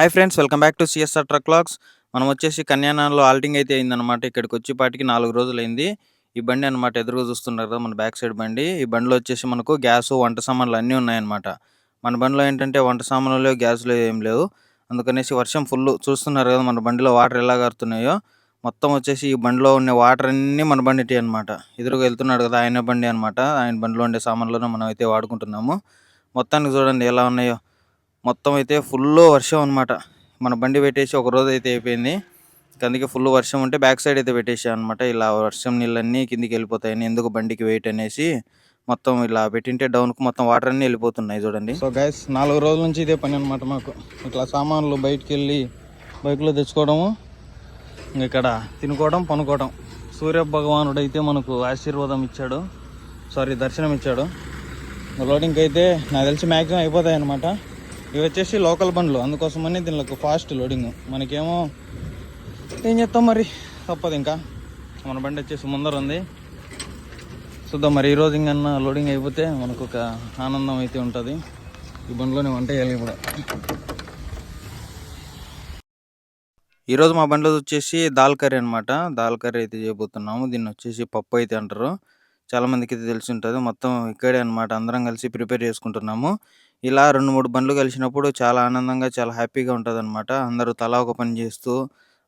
Hi friends welcome back to CSR truck locks మనం వచ్చేసి కన్యానాలో ఆల్టింగ్ అయితే అయిందనమాట ఇక్కడికి వచ్చి పాటికి నాలుగు రోజులైంది. ఈ బండి అనమాట ఎదురుగా చూస్తున్నారు కదా మన బ్యాక్ సైడ్ బండి. ఈ బండిలో వచ్చేసి మనకు గ్యాస్ వంట సామాన్లు అన్నీ ఉన్నాయన్నమాట. మన బండిలో ఏంటంటే వంట సామాన్లు లేవు గ్యాస్ లేవు ఏం లేవు. అందుకనేసి వర్షం ఫుల్ చూస్తున్నారు కదా మన బండిలో వాటర్ ఎలా కారుతున్నాయో మొత్తం వచ్చేసి ఈ బండిలో ఉండే వాటర్ అన్నీ మన బండి అనమాట ఎదురుగా వెళ్తున్నాడు కదా ఆయన బండి అనమాట ఆయన బండిలో ఉండే సామాన్లను మనం అయితే వాడుకుంటున్నాము. మొత్తానికి చూడండి ఎలా ఉన్నాయో. మొత్తం అయితే ఫుల్ వర్షం అనమాట మన బండి పెట్టేసి ఒక రోజు అయితే అయిపోయింది. అందుకే ఫుల్ వర్షం ఉంటే బ్యాక్ సైడ్ అయితే పెట్టేసాం అనమాట ఇలా వర్షం నీళ్ళన్నీ కిందికి వెళ్ళిపోతాయని ఎందుకు బండికి వెయిట్ అనేసి మొత్తం ఇలా పెట్టింటే డౌన్కి మొత్తం వాటర్ అన్నీ వెళ్ళిపోతున్నాయి చూడండి. సో గైస్ నాలుగు రోజుల నుంచి ఇదే పని అనమాట మాకు. ఇట్లా సామాన్లు బయటికి వెళ్ళి బైక్లో తెచ్చుకోవడము ఇక్కడ తినుకోవడం పనుకోవడం. సూర్య భగవానుడు అయితే మనకు ఆశీర్వాదం ఇచ్చాడు. సారీ దర్శనం ఇచ్చాడు. లోడింగ్ అయితే నాకు తెలిసి మ్యాక్సిమం అయిపోతాయి అనమాట ఇవి వచ్చేసి లోకల్ బండ్లు. అందుకోసమని దీనికి ఫాస్ట్ లోడింగ్. మనకేమో ఏం చేస్తాం మరి? తప్పదు ఇంకా. మన బండి వచ్చేసి ముందర ఉంది. చూద్దాం మరి ఈరోజు ఇంకన్నా లోడింగ్ అయిపోతే మనకు ఒక ఆనందం అయితే ఉంటుంది. ఈ బండిలోనే వంట చేయాలి ఇప్పుడు ఈరోజు మా బండిలో వచ్చేసి దాల్ కర్రీ అనమాట దాల్ కర్రీ అయితే చేయబోతున్నాము. దీన్ని వచ్చేసి పప్పు అయితే అంటారు. చాలామందికి అయితే తెలిసి ఉంటుంది. మొత్తం ఇక్కడే అనమాట అందరం కలిసి ప్రిపేర్ చేసుకుంటున్నాము. ఇలా రెండు మూడు బండ్లు కలిసినప్పుడు చాలా ఆనందంగా చాలా హ్యాపీగా ఉంటుంది అనమాట అందరూ తలా ఒక పని చేస్తూ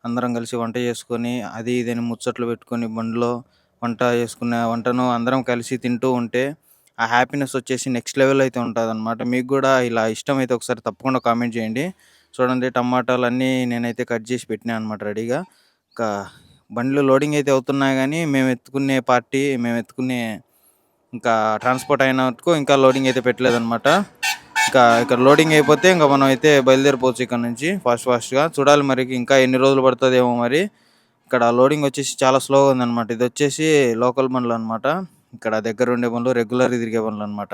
అందరం కలిసి వంట చేసుకొని అది ఇదని ముచ్చట్లు పెట్టుకొని బండిలో వంట చేసుకునే వంటను అందరం కలిసి తింటూ ఉంటే ఆ హ్యాపీనెస్ వచ్చేసి నెక్స్ట్ లెవెల్ అయితే ఉంటుంది అనమాట మీకు కూడా ఇలా ఇష్టం అయితే ఒకసారి తప్పకుండా కామెంట్ చేయండి. చూడండి టమాటాలు అన్నీ నేనైతే కట్ చేసి పెట్టినా అనమాట రెడీగా. ఇంకా బండ్లు లోడింగ్ అయితే అవుతున్నాయి కానీ మేము ఎత్తుకునే పార్టీ మేము ఎత్తుకునే ఇంకా ట్రాన్స్పోర్ట్ అయినట్టుకు ఇంకా లోడింగ్ అయితే పెట్టలేదన్నమాట. ఇంకా ఇక్కడ లోడింగ్ అయిపోతే ఇంకా మనం అయితే బయలుదేరిపోవచ్చు ఇక్కడ నుంచి ఫాస్ట్ ఫాస్ట్గా చూడాలి మరి ఇంకా ఎన్ని రోజులు పడుతుందేమో మరి. ఇక్కడ లోడింగ్ వచ్చేసి చాలా స్లోగా ఉందన్నమాట. ఇది వచ్చేసి లోకల్ బండ్లు అనమాట ఇక్కడ దగ్గర ఉండే బండ్లు రెగ్యులర్ తిరిగే బండ్లు అనమాట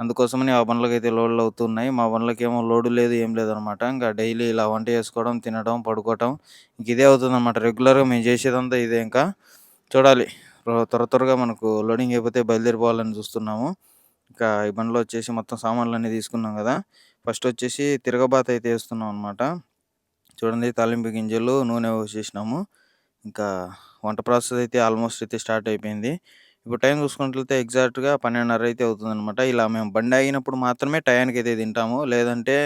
అందుకోసమని ఆ బండ్లకి అయితే లోడ్లు అవుతున్నాయి. మా బండ్లకి ఏమో లోడు లేదు ఏం లేదనమాట ఇంకా డైలీ ఇలా వంట చేసుకోవడం తినడం పడుకోవడం ఇంక ఇదే అవుతుందన్నమాట. రెగ్యులర్గా మేము చేసేదంతా ఇదే ఇంకా. చూడాలి. త్వర త్వరగా మనకు లోడింగ్ అయిపోతే బయలుదేరిపోవాలని చూస్తున్నాము. ఇంకా ఈ బండిలో వచ్చేసి మొత్తం సామాన్లు అన్నీ తీసుకున్నాం కదా. ఫస్ట్ వచ్చేసి తిరగబాత అయితే వేస్తున్నాం అనమాట చూడండి తాలింపు గింజలు నూనె వేసేసినాము ఇంకా వంట ప్రాసెస్ అయితే ఆల్మోస్ట్ అయితే స్టార్ట్ అయిపోయింది. ఇప్పుడు టైం చూసుకున్నట్లయితే ఎగ్జాక్ట్గా పన్నెండున్నర అయితే అవుతుందనమాట ఇలా మేము బండి అయినప్పుడు మాత్రమే టయానికి అయితే తింటాము. లేదంటే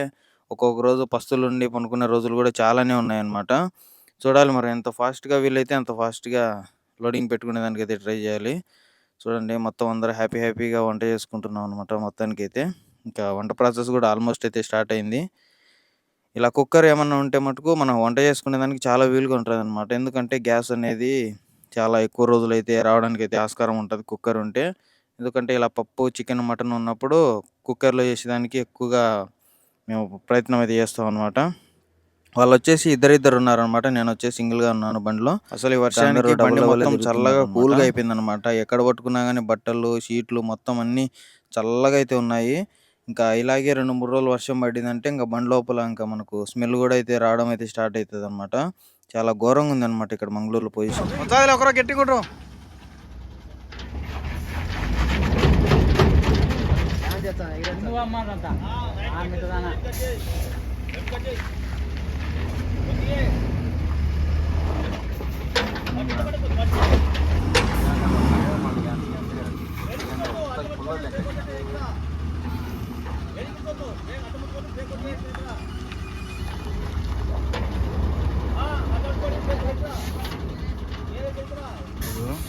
ఒక్కొక్క రోజు పస్తులు ఉండి పనుకునే రోజులు కూడా చాలానే ఉన్నాయన్నమాట. చూడాలి మరి ఎంత ఫాస్ట్గా వీలైతే అంత ఫాస్ట్గా లోడింగ్ పెట్టుకునే దానికైతే అయితే ట్రై చేయాలి. చూడండి మొత్తం అందరూ హ్యాపీ హ్యాపీగా వంట చేసుకుంటున్నాం అనమాట మొత్తానికి అయితే ఇంకా వంట ప్రాసెస్ కూడా ఆల్మోస్ట్ అయితే స్టార్ట్ అయింది. ఇలా కుక్కర్ ఏమన్నా ఉంటే మటుకు మనం వంట చేసుకునే దానికి చాలా వీలుగా ఉంటుంది అనమాట ఎందుకంటే గ్యాస్ అనేది చాలా ఎక్కువ రోజులు అయితే రావడానికి అయితే ఆస్కారం ఉంటుంది కుక్కర్ ఉంటే. ఎందుకంటే ఇలా పప్పు చికెన్ మటన్ ఉన్నప్పుడు కుక్కర్లో చేసేదానికి ఎక్కువగా మేము ప్రయత్నం అయితే చేస్తాం అనమాట వాళ్ళు వచ్చేసి ఇద్దరిద్దరు ఉన్నారనమాట నేను వచ్చేసి సింగిల్గా ఉన్నాను బండిలో అసలు ఈ వర్షానికి బండి మొత్తం చల్లగా కూల్గా అయిపోయింది అనమాట ఎక్కడ పట్టుకున్నా కానీ బట్టలు షీట్లు మొత్తం అన్ని చల్లగా అయితే ఉన్నాయి ఇంకా ఇలాగే రెండు మూడు రోజులు వర్షం పడిందంటే ఇంకా బండి లోపల ఇంకా మనకు స్మెల్ కూడా అయితే రావడం అయితే స్టార్ట్ అవుతుంది అనమాట చాలా ఘోరంగా ఉంది అనమాట ఇక్కడ మంగళూరులో పొజిషన్ ఒకరో గట్టి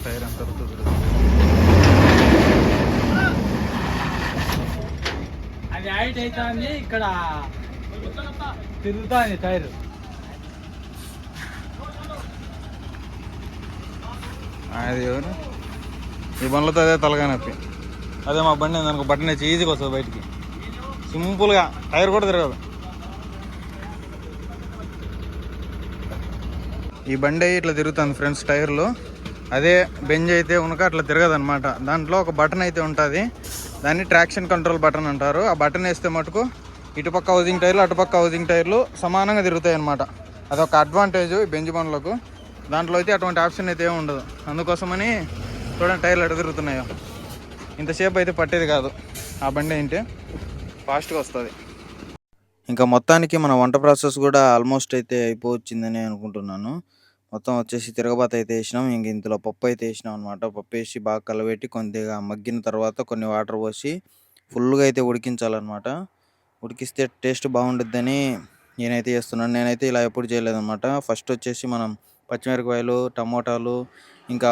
టైర్ అంత అది హైట్ అవుతుంది ఇక్కడ తిరుగుతుంది టైర్. అది ఎవరు? ఈ బండ్లతో అదే తలగా నొప్పి. అదే మా బండి దానికి బట్టన్ వచ్చి ఈజీగా వస్తుంది బయటికి. సింపుల్గా టైర్ కూడా తిరగదు. ఈ బండి ఇట్లా తిరుగుతుంది ఫ్రెండ్స్ టైర్లు. అదే బెంజ్ అయితే ఉనక అట్లా తిరగదు అనమాట దాంట్లో ఒక బటన్ అయితే ఉంటుంది. దాన్ని ట్రాక్షన్ కంట్రోల్ బటన్ అంటారు. ఆ బటన్ వేస్తే మటుకు ఇటుపక్క హౌజింగ్ టైర్లు అటుపక్క హౌజింగ్ టైర్లు సమానంగా తిరుగుతాయి అనమాట అదొక అడ్వాంటేజ్ ఈ బెంజ్ బండ్లకు. దాంట్లో అయితే అటువంటి ఆప్షన్ అయితే ఏమి ఉండదు అందుకోసమని చూడండి టైర్లు ఎటు తిరుగుతున్నాయో ఇంతసేపు అయితే పట్టేది కాదు ఆ బండి ఏంటి ఫాస్ట్గా వస్తుంది ఇంకా మొత్తానికి మన వంట ప్రాసెస్ కూడా ఆల్మోస్ట్ అయితే అయిపోవచ్చిందని అనుకుంటున్నాను. మొత్తం వచ్చేసి తిరగబాత అయితే వేసినాం ఇంక ఇందులో పప్పు అయితే వేసినాం అనమాట. పప్పు వేసి బాగా కలబెట్టి కొద్దిగా మగ్గిన తర్వాత కొన్ని వాటర్ పోసి ఫుల్‌గా అయితే ఉడికించాలన్నమాట ఉడికిస్తే టేస్ట్ బాగుంటుందని నేనైతే చేస్తున్నాను. నేనైతే ఇలా ఎప్పుడు చేయలేదనమాట. ఫస్ట్ వచ్చేసి మనం పచ్చిమిరపకాయలు, టమోటాలు ఇంకా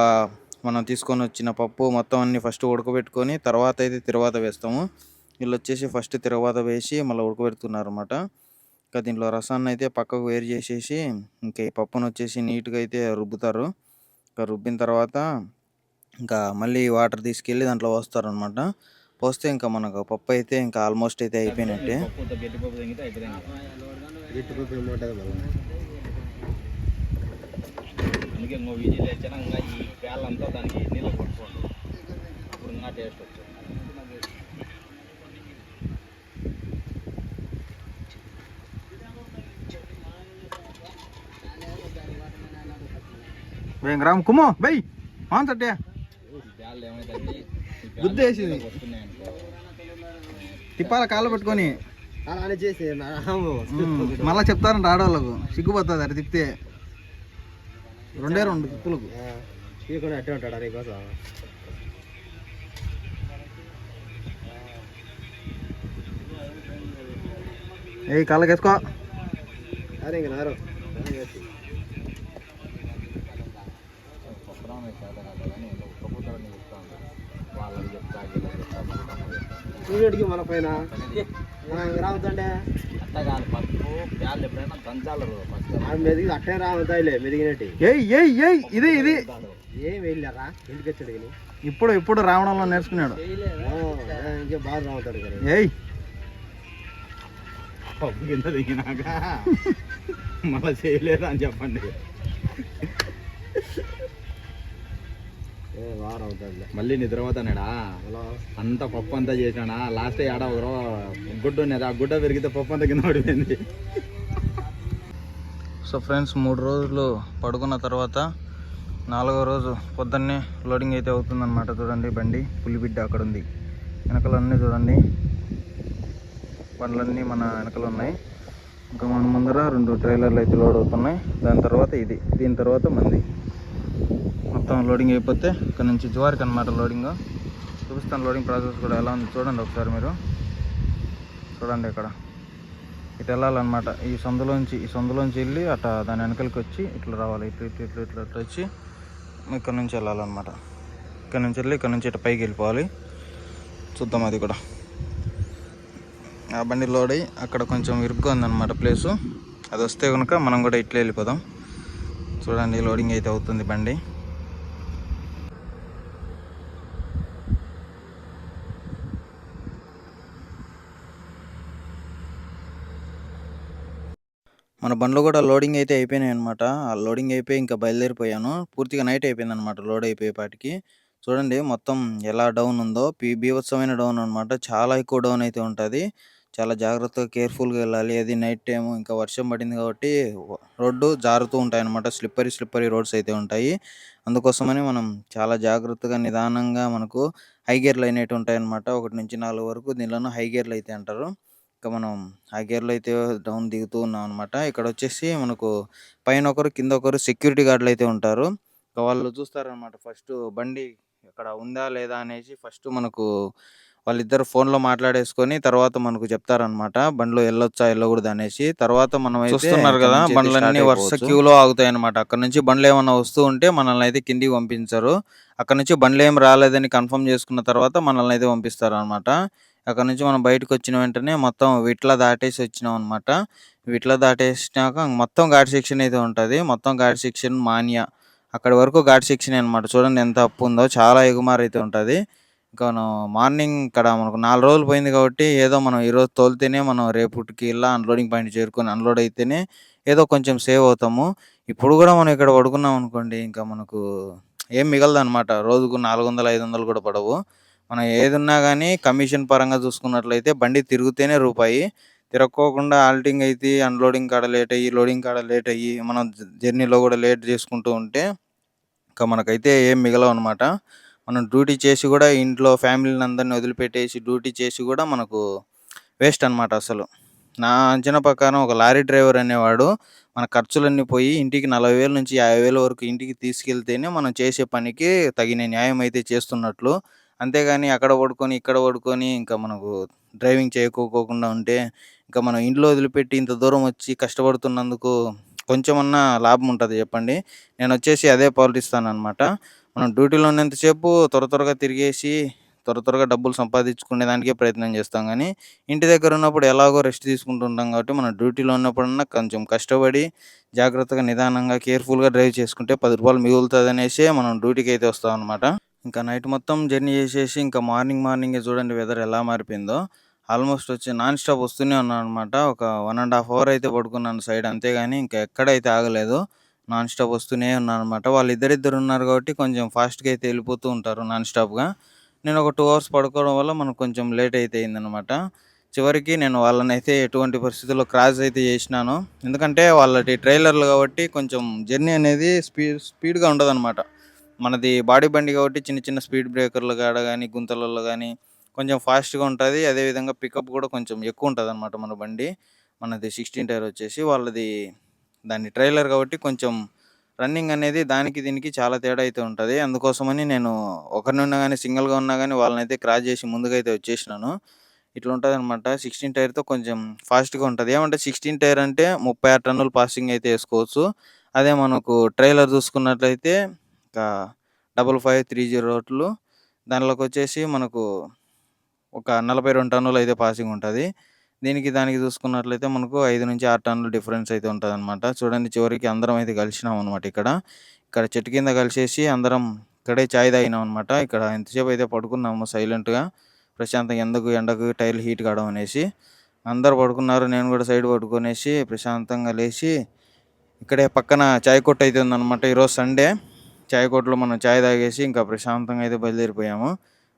మనం తీసుకొని వచ్చిన పప్పు మొత్తం అన్నీ ఫస్ట్ ఉడకబెట్టుకొని తర్వాత అయితే తిరగబాత వేస్తాము. వీళ్ళొచ్చేసి ఫస్ట్ తిరగబాత వేసి మళ్ళీ ఉడకబెడుతున్నారనమాట. ఇంకా దీంట్లో రసాన్ని అయితే పక్కకు వేరు చేసేసి ఇంక ఈ పప్పును వచ్చేసి నీట్‌గా అయితే రుబ్బుతారు. ఇంకా రుబ్బిన తర్వాత ఇంకా మళ్ళీ వాటర్ తీసుకెళ్ళి దాంట్లో పోస్తారనమాట. పోస్తే ఇంకా మనకు పప్పు అయితే ఇంకా ఆల్మోస్ట్ అయితే అయిపోయినట్టే. గట్టి పప్పు ఏమంటుంది మళ్ళీ అందుకే ఇంకో విజిల్ తెచ్చినా ఇంకా ఈ పేలంతా దానికి నీళ్ళు పట్టుకోండి. అప్పుడు ఇంకా టేస్ట్ వస్తుంది గ్రామ్ కుమ్మో బై మాన్ సట్టే ఏమైందంటే గుద్దేసింది. తిప్పాల కాళ్ళు పట్టుకొని? అలానే చేసి మళ్ళా చెప్తారంట ఆడవాళ్ళకు. సిగ్గుపోతుంది అటు తిప్పితే. రెండే రెండు తిప్పులకు. చీకొని అట్టే ఉంటాడు నీ కోసం ఏ కాళ్ళకి వేసుకో. అరే ఇంక నారు. పప్పురామే వాళ్ళని చెప్తా చూడడికి మన పైన. రావుతండే అట్ట కాదు పప్పు పేళ్ళు ఎప్పుడైనా దంచాలి ఫస్ట్ మెదిగి అట్టే రావుతాయిలే మెదిగినట్టు. ఏయ్ ఏయ్ ఏయ్ ఇది ఇది. ఏం వెళ్ళారా? ఇంటికి వచ్చాడు ఇప్పుడు ఇప్పుడు రావడంలో నేర్చుకున్నాడు. ఇంకే బాగా రావుతాడు కానీ ఏయ్. పప్పు కింద దిగినాక మళ్ళీ చేయలేదు అని చెప్పండి. ఏ బాగా రావుతాడులే మళ్ళీ నిద్రపోతానాడా? అంతా పప్పు అంతా చేసినాడా లాస్ట్ ఒక రో గుడ్డ ఉన్నది ఆ గుడ్డ పెరిగితే పప్పు అంతా కింద పడిపోయింది. సో ఫ్రెండ్స్ మూడు రోజులు పడుకున్న తర్వాత నాలుగో రోజు పొద్దున్నే లోడింగ్ అయితే అవుతుందన్నమాట. చూడండి బండి పులిబిడ్డ అక్కడ ఉంది వెనకలన్నీ చూడండి. బండ్లన్నీ మన వెనకలు ఉన్నాయి. ఇంకా మన ముందర రెండు ట్రైలర్లు అయితే లోడ్ అవుతున్నాయి. దాని తర్వాత ఇది దీని తర్వాత మంది. మొత్తం లోడింగ్ అయిపోతే ఇక్కడ నుంచి జువారికి అనమాట లోడింగ్ చూపిస్తాను లోడింగ్ ప్రాసెస్ కూడా ఎలా ఉంది చూడండి ఒకసారి మీరు. చూడండి ఇక్కడ. ఇటు వెళ్ళాలన్నమాట. ఈ సందులోంచి ఈ సందులోంచి వెళ్ళి అట్ట దాని వెనకలకి వచ్చి ఇట్లా రావాలి. ఇట్లా ఇటు ఇట్లా ఇట్లా ఇట్లా వచ్చి ఇక్కడ నుంచి వెళ్ళాలన్నమాట. ఇక్కడ నుంచి వెళ్ళి ఇక్కడ నుంచి ఇటు పైకి వెళ్ళిపోవాలి. చూద్దాం అది కూడా. ఆ బండి లోడ్ అయ్యి అక్కడ కొంచెం ఇరుగ్గా ఉందన్నమాట ప్లేసు అది వస్తే కనుక మనం కూడా ఇట్లా వెళ్ళిపోదాం. చూడండి లోడింగ్ అయితే అవుతుంది బండి. మన బండ్లు కూడా లోడింగ్ అయితే అయిపోయినాయి అనమాట ఆ లోడింగ్ అయిపోయి ఇంకా బయలుదేరిపోయాను. పూర్తిగా నైట్ అయిపోయింది అనమాట లోడ్ అయిపోయేపాటికి. చూడండి మొత్తం ఎలా డౌన్ ఉందో. పీ బీభత్సమైన డౌన్ అనమాట చాలా ఎక్కువ డౌన్ అయితే ఉంటుంది. చాలా జాగ్రత్తగా కేర్ఫుల్గా వెళ్ళాలి. అది నైట్ టైం ఇంకా వర్షం పడింది కాబట్టి రోడ్డు జారుతూ ఉంటాయి అనమాట స్లిప్పరీ స్లిప్పరీ రోడ్స్ అయితే ఉంటాయి. అందుకోసమని మనం చాలా జాగ్రత్తగా నిదానంగా మనకు హై గేర్లు అయినట్టు ఉంటాయి అనమాట ఒకటి నుంచి నాలుగు వరకు దీనిలోనూ హై గేర్లు అయితే అంటారు. ఇంకా మనం ఆ గేర్లో అయితే డౌన్ దిగుతూ ఉన్నాం అనమాట ఇక్కడ వచ్చేసి మనకు పైన ఒకరు కింద ఒకరు సెక్యూరిటీ గార్డులు అయితే ఉంటారు. ఇంకా వాళ్ళు చూస్తారనమాట ఫస్ట్ బండి ఇక్కడ ఉందా లేదా అనేసి ఫస్ట్ మనకు వాళ్ళిద్దరు ఫోన్లో మాట్లాడేసుకొని తర్వాత మనకు చెప్తారనమాట బండ్లో వెళ్ళొచ్చా వెళ్ళకూడదు అనేసి. తర్వాత మనం చూస్తున్నారు కదా బండ్లన్నీ వరుస క్యూలో ఆగుతాయి అనమాట అక్కడ నుంచి బండ్లు ఏమన్నా వస్తూ ఉంటే మనల్ని అయితే కిందికి పంపించరు. అక్కడ నుంచి బండ్లు ఏం రాలేదని కన్ఫర్మ్ చేసుకున్న తర్వాత మనల్ని అయితే పంపిస్తారు అనమాట అక్కడ నుంచి మనం బయటకు వచ్చిన వెంటనే మొత్తం విట్ల దాటేసి వచ్చినాం అనమాట విట్ల దాటేసినాక మొత్తం ఘాట్ సెక్షన్ అయితే ఉంటుంది. మొత్తం ఘాట్ సెక్షన్ మాన్యా. అక్కడి వరకు ఘాట్ సెక్షన్ అనమాట చూడండి ఎంత అప్పు ఉందో. చాలా ఎగుమారు అయితే ఉంటుంది. ఇంకా మనం మార్నింగ్ ఇక్కడ మనకు నాలుగు రోజులు పోయింది కాబట్టి ఏదో మనం ఈరోజు తోలితేనే మనం రేపుటికి ఇలా అన్లోడింగ్ పాయింట్ చేరుకొని అన్లోడ్ అయితేనే ఏదో కొంచెం సేవ్ అవుతాము. ఇప్పుడు కూడా మనం ఇక్కడ పడుకున్నాం అనుకోండి ఇంకా మనకు ఏం మిగలదు అనమాట రోజుకు నాలుగు వందలు ఐదు వందలు కూడా పడవు. మనం ఏదున్నా కానీ కమిషన్ పరంగా చూసుకున్నట్లయితే బండి తిరుగుతేనే రూపాయి తిరక్కోకుండా ఆల్టింగ్ అయితే అన్లోడింగ్ కాడ లేట్ అయ్యి లోడింగ్ కాడ లేట్ అయ్యి మనం జర్నీలో కూడా లేట్ చేసుకుంటూ ఉంటే ఇంకా మనకైతే ఏం మిగలవు అనమాట మనం డ్యూటీ చేసి కూడా ఇంట్లో ఫ్యామిలీని అందరిని వదిలిపెట్టేసి డ్యూటీ చేసి కూడా మనకు వేస్ట్ అనమాట అసలు నా అంచనా ప్రకారం ఒక లారీ డ్రైవర్ అనేవాడు మన ఖర్చులన్నీ పోయి ఇంటికి నలభై వేల నుంచి యాభై వేల వరకు ఇంటికి తీసుకెళ్తేనే మనం చేసే పనికి తగిన న్యాయం అయితే చేస్తున్నట్లు. అంతేగాని అక్కడ పడుకొని, ఇక్కడ పడుకొని ఇంకా మనకు డ్రైవింగ్ చేయకోకుండా ఉంటే, ఇంకా మనం ఇంట్లో వదిలిపెట్టి ఇంత దూరం వచ్చి కష్టపడుతున్నందుకు కొంచెమన్నా లాభం ఉంటుంది చెప్పండి? నేను వచ్చేసి అదే పాటిస్తాననమాట. మనం డ్యూటీలో ఉన్నంతసేపు త్వర త్వరగా తిరిగేసి, త్వర త్వరగా డబ్బులు సంపాదించుకునే దానికే ప్రయత్నం చేస్తాం కానీ ఇంటి దగ్గర ఉన్నప్పుడు ఎలాగో రెస్ట్ తీసుకుంటూ ఉంటాం కాబట్టి, మనం డ్యూటీలో ఉన్నప్పుడన్నా కొంచెం కష్టపడి, జాగ్రత్తగా, నిదానంగా, కేర్‌ఫుల్‌గా డ్రైవ్ చేసుకుంటే పది రూపాయలు మిగులుతుంది అనేసి మనం డ్యూటీకి అయితే వస్తాం అనమాట ఇంకా నైట్ మొత్తం జర్నీ చేసేసి, ఇంకా మార్నింగ్ మార్నింగే చూడండి వెదర్ ఎలా మారిపోయిందో. ఆల్మోస్ట్ వచ్చి నాన్ స్టాప్ వస్తూనే ఉన్నాననమాట. ఒక వన్ అండ్ హాఫ్ అవర్ అయితే పడుకున్నాను సైడ్ అంతేగాని ఇంకా ఎక్కడైతే ఆగలేదు. నాన్ స్టాప్ వస్తూనే ఉన్నాను అనమాట వాళ్ళు ఇద్దరిద్దరు ఉన్నారు కాబట్టి కొంచెం ఫాస్ట్‌గా అయితే వెళ్ళిపోతూ ఉంటారు నాన్ స్టాప్‌గా. నేను ఒక టూ అవర్స్ పడుకోవడం వల్ల మనకు కొంచెం లేట్ అయితే అయిందనమాట. చివరికి నేను వాళ్ళని అయితే ఎటువంటి పరిస్థితుల్లో క్రాస్ అయితే చేసినాను. ఎందుకంటే వాళ్ళటి ట్రైలర్లు కాబట్టి కొంచెం జర్నీ అనేది స్పీడ్ స్పీడ్‌గా ఉండదనమాట. మనది బాడీ బండి కాబట్టి చిన్న చిన్న స్పీడ్ బ్రేకర్లు కాడ కానీ గుంతలలో కానీ కొంచెం ఫాస్ట్‌గా ఉంటుంది అదేవిధంగా పికప్ కూడా కొంచెం ఎక్కువ ఉంటుంది అనమాట మన బండి. మనది 16 టైర్ వచ్చేసి. వాళ్ళది దాన్ని ట్రైలర్ కాబట్టి కొంచెం రన్నింగ్ అనేది దానికి దీనికి చాలా తేడా అయితే ఉంటుంది అందుకోసమని నేను ఒకరిని ఉన్నా కానీ సింగిల్‌గా ఉన్నా గానీ వాళ్ళనైతే క్రాస్ చేసి ముందుగా అయితే వచ్చేసినాను. ఇట్లా ఉంటుంది అనమాట సిక్స్టీన్ టైర్‌తో కొంచెం ఫాస్ట్‌గా ఉంటుంది ఏమంటే 16 టైర్ అంటే ముప్పై ఆరు టన్నులు పాసింగ్ అయితే వేసుకోవచ్చు అదే మనకు ట్రైలర్ చూసుకున్నట్లయితే ఇంకా 5530 రోట్లు. దాంట్లోకొచ్చేసి మనకు ఒక 42 టన్నులు అయితే పాసింగ్ ఉంటుంది దీనికి దానికి చూసుకున్నట్లయితే మనకు ఐదు నుంచి ఆరు టన్నులు డిఫరెన్స్ అయితే ఉంటదనమాట. చూడండి చివరికి అందరం అయితే కలిసినాం అనమాట ఇక్కడ. ఇక్కడ చెట్టు కింద కలిసేసి అందరం ఇక్కడే చాయ్ తాగినామనమాట. ఇక్కడ ఎంతసేపు అయితే పడుకున్నాము సైలెంట్‌గా. ప్రశాంతంగా ఎందుకు ఎండకు టైర్‌లు హీట్ కావడం అనేసి. అందరు పడుకున్నారు. నేను కూడా సైడ్ పట్టుకునేసి ప్రశాంతంగా లేచి ఇక్కడే పక్కన చాయ్ కొట్టు అయితే ఉందనమాట. ఈరోజు సండే. చాయ్ కొట్లో మనం చాయ్ తాగేసి ఇంకా ప్రశాంతంగా అయితే బయలుదేరిపోయాము.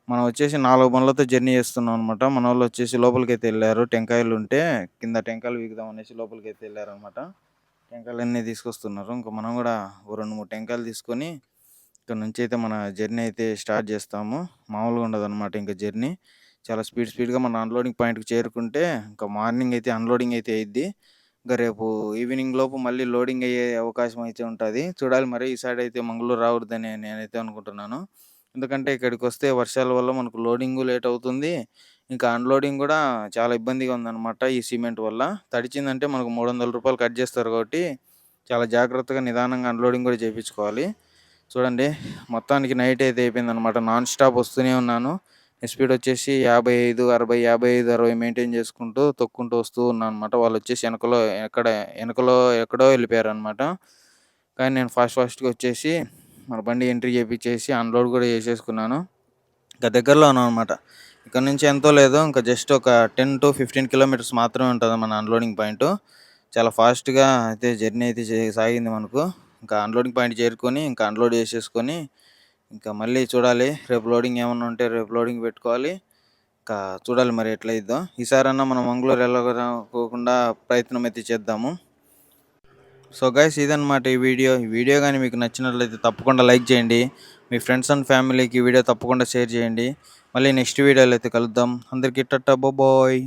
మనం వచ్చేసి నాలుగు బండ్లతో జర్నీ చేస్తున్నాం అనమాట. మన వాళ్ళు వచ్చేసి లోపలికైతే వెళ్ళారు టెంకాయలు ఉంటే కింద టెంకాయలు వీగుదాం అనేసి లోపలికి అయితే లోపలికైతే టెంకాయలు టెంకాయలన్నీ తీసుకొస్తున్నారు. ఇంకా మనం కూడా ఓ 2, 3 టెంకాయలు తీసుకొని ఇక్కడ నుంచి అయితే మన జర్నీ అయితే స్టార్ట్ చేస్తాము. మామూలుగా ఉండదనమాట ఇంకా జర్నీ. చాలా స్పీడ్ స్పీడ్‌గా మన అన్‌లోడింగ్ పాయింట్‌కి చేరుకుంటే ఇంకా మార్నింగ్ అయితే అన్‌లోడింగ్ అయితే అయ్యిద్ది ఇంకా రేపు ఈవినింగ్ లోపు మళ్ళీ లోడింగ్ అయ్యే అవకాశం అయితే ఉంటుంది చూడాలి మరి ఈ సైడ్ అయితే మంగళూరు రావద్దని నేనైతే అనుకుంటున్నాను. ఎందుకంటే ఇక్కడికి వస్తే వర్షాల వల్ల మనకు లోడింగు లేట్ అవుతుంది. ఇంకా అన్‌లోడింగ్ కూడా చాలా ఇబ్బందిగా ఉందనమాట ఈ సిమెంట్ వల్ల. తడిచిందంటే మనకు మూడు వందల రూపాయలు కట్ చేస్తారు కాబట్టి చాలా జాగ్రత్తగా నిదానంగా అన్‌లోడింగ్ కూడా చేపించుకోవాలి. చూడండి మొత్తానికి నైట్ అయితే అయిపోయిందనమాట. నాన్ స్టాప్ వస్తూనే ఉన్నాను. స్పీడ్ వచ్చేసి 55, 60, 55, 60 మెయింటైన్ చేసుకుంటూ తొక్కుంటూ వస్తూ ఉన్నాను అనమాట వాళ్ళు వచ్చేసి వెనకలో ఎక్కడ వెనకలో ఎక్కడో వెళ్ళిపోయారనమాట. కానీ నేను ఫాస్ట్ ఫాస్ట్‌గా వచ్చేసి మన బండి ఎంట్రీ చేపించేసి అన్‌లోడ్ కూడా చేసేసుకున్నాను. ఇంకా దగ్గరలో ఉన్నామనమాట. ఇక్కడ నుంచి ఎంతో లేదో ఇంకా జస్ట్ ఒక 10-15 కిలోమీటర్స్ మాత్రమే ఉంటుంది మన అన్‌లోడింగ్ పాయింట్ చాలా ఫాస్ట్‌గా అయితే జర్నీ అయితే సాగింది మనకు. ఇంకా అన్‌లోడింగ్ పాయింట్ చేరుకొని ఇంకా అన్‌లోడ్ చేసేసుకొని ఇంకా మళ్ళీ చూడాలి. రేపు లోడింగ్ ఏమన్నా ఉంటే రేపు లోడింగ్ పెట్టుకోవాలి. ఇంకా చూడాలి మరి ఎట్లయిద్దో. ఈసారన్నా మనం మంగళూరు ఎళ్ళకోకుండా ప్రయత్నం అయితే చేద్దాము. సో గైస్ ఇదన్నమాట ఈ వీడియో. ఈ వీడియో కానీ మీకు నచ్చినట్లయితే తప్పకుండా లైక్ చేయండి. మీ ఫ్రెండ్స్ అండ్ ఫ్యామిలీకి ఈ వీడియో తప్పకుండా షేర్ చేయండి. మళ్ళీ నెక్స్ట్ వీడియోలో అయితే కలుద్దాం. అందరికీ టాటా బాయ్.